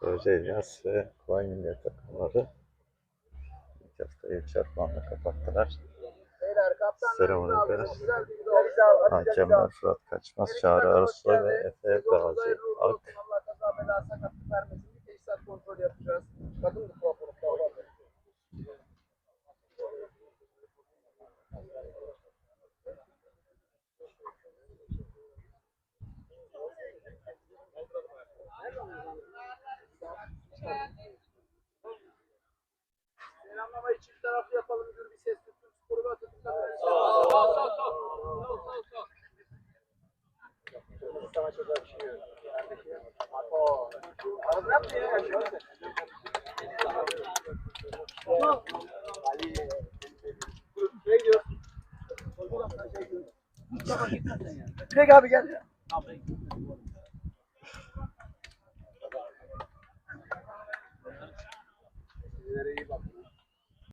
Koca İlyas ve Vanilya takımları ilk haftayı çarpmanla kapattılar. Seremonide hakemler Fırat Kaçmaz, Çağrı Arısoy ve Efe Gazi Ak. kontrol yapacağız. Selamlamayı çift taraflı yapalım. Gür bir ses tutun. Sporu ve Atatürk'ten verin. Sağ ol. Sağ ol. Sağ ol. Sağ ol. Sana çok yakışıyor. Apo. Arada mı ya? Ali. Şey diyor. Direkt abi gel ya.